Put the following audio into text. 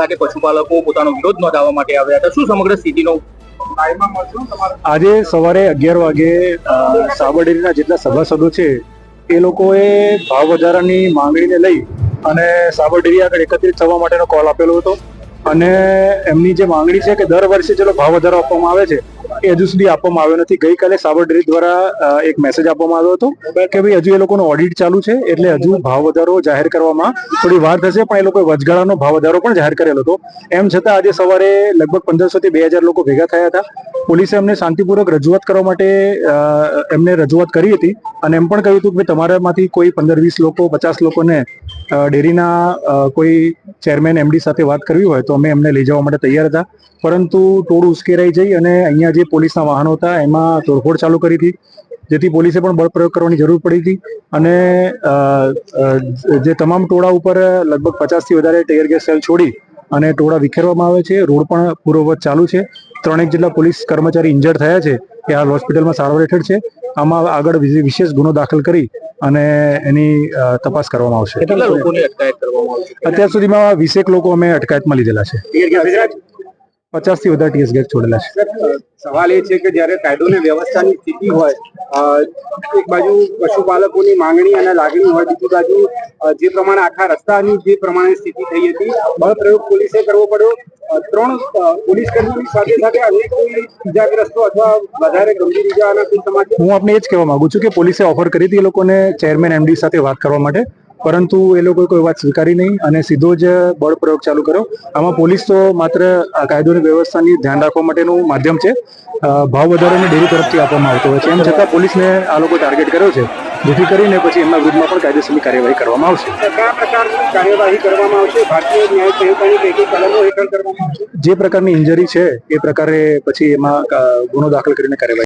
કે પશુપાલકો પોતાનો વિરોધ નોંધાવવા માટે આવ્યા હતા. શું સમગ્ર સ્થિતિનો આજે સવારે અગિયાર વાગે સાબરડેરીના જેટલા સભાસદો છે, એ લોકોએ ભાવ વધારાની માંગણીને લઈ અને સાબરડેરી આગળ એકત્રિત થવા માટેનો કોલ આપેલો હતો. અને એમની જે માંગણી છે કે દર વર્ષે ચલો ભાવ વધારો આપવામાં આવે છે એ હજુ સુધી આપવામાં આવ્યો નથી. ગઈકાલે સાબરડેરી દ્વારા એક મેસેજ આપવામાં આવ્યો હતો કે ભાઈ હજુ એ લોકોનો ઓડિટ ચાલુ છે, એટલે હજુ ભાવ વધારો જાહેર કરવામાં થોડી વાર થશે, પણ એ લોકોએ વચગાળાનો ભાવ વધારો પણ જાહેર કરેલો હતો. એમ છતાં આજે સવારે લગભગ પંદરસો થી બે હજાર લોકો ભેગા થયા હતા. પોલીસે અમને શાંતિપૂર્વક રજૂઆત કરવા માટે એમને રજૂઆત કરી હતી અને એમ પણ કહ્યું હતું કે તમારામાંથી કોઈ પંદર વીસ લોકો, પચાસ લોકોને ડેરીના કોઈ ચેરમેન એમડી સાથે વાત કરવી હોય તો અમે એમને લઈ જવા માટે તૈયાર હતા. પરંતુ ટોળું ઉશ્કેરાઈ જઈ અને અહીંયા જે પોલીસના વાહનો હતા એમાં તોડફોડ ચાલુ કરી હતી. જેથી પોલીસે પણ બળપ્રયોગ કરવાની જરૂર પડી હતી અને જે તમામ ટોળા ઉપર લગભગ પચાસથી વધારે ટેયર ગેસ સેલ છોડી અને ટોળા વિખેરવામાં આવે છે. રોડ પણ પૂર્વવત ચાલુ છે. ત્રણેક જેટલા પોલીસ કર્મચારી ઇન્જર્ડ થયા છે. એ હાલ હોસ્પિટલમાં સારવાર હેઠળ છે. આમાં આગળ વિશેષ ગુનો દાખલ કરી અને એની તપાસ કરવામાં આવશે. કેટલા લોકોની અટકાયત કરવામાં આવી છે અત્યાર સુધીમાં વીસેક લોકો અમે અટકાયતમાં લીધેલા છે. પચાસથી વધારે ટીએસ ગેટ છોડેલા છે. સવાલ એ છે કે જ્યારે કાયદો ને વ્યવસ્થાની સ્થિતિ હોય એક બાજુ પશુપાલકોની માંગણી અને લાગણી હોય બીજી બાજુ જે પ્રમાણે આખા રસ્તાની જે પ્રમાણે સ્થિતિ થઈ હતી બળપ્રયોગ પોલીસે કરવો પડ્યો. ત્રણ પોલીસ કર્મીઓની સાથે સાથે અન્ય કોઈ ઇજાગ્રસ્તો અથવા વધારે ગંભીર કોઈ સમાચાર? હું આપને એ જ કહેવા માંગુ છું કે પોલીસે ઓફર કરી હતી એ લોકોને ચેરમેન એમડી સાથે વાત કરવા માટે. પરંતુ એ લોકોએ કોઈ વાત સ્વીકારી નહીં અને સીધો જ બળ પ્રયોગ ચાલુ કર્યો. આમાં પોલીસ તો માત્ર આ કાયદોની વ્યવસ્થાની ધ્યાન રાખવા માટેનું માધ્યમ છે. ભાવ વધારાને ડેરી તરફથી આપવામાં આવતો હોય છે. એમ છતાં પોલીસને આ લોકો ટાર્ગેટ કર્યો છે. જેથી કરીને પછી એમના વિરુદ્ધમાં પણ કાયદેસરની કાર્યવાહી કરવામાં આવશે. કયા પ્રકારની કાર્યવાહી કરવામાં આવશે? ભારતીય ન્યાય સંહિતાની કઈ કઈ કલમો હેઠળ કરવામાં આવશે? જે પ્રકારની ઇન્જરી છે એ પ્રકારે પછી એમાં ગુનો દાખલ કરીને કાર્યવાહી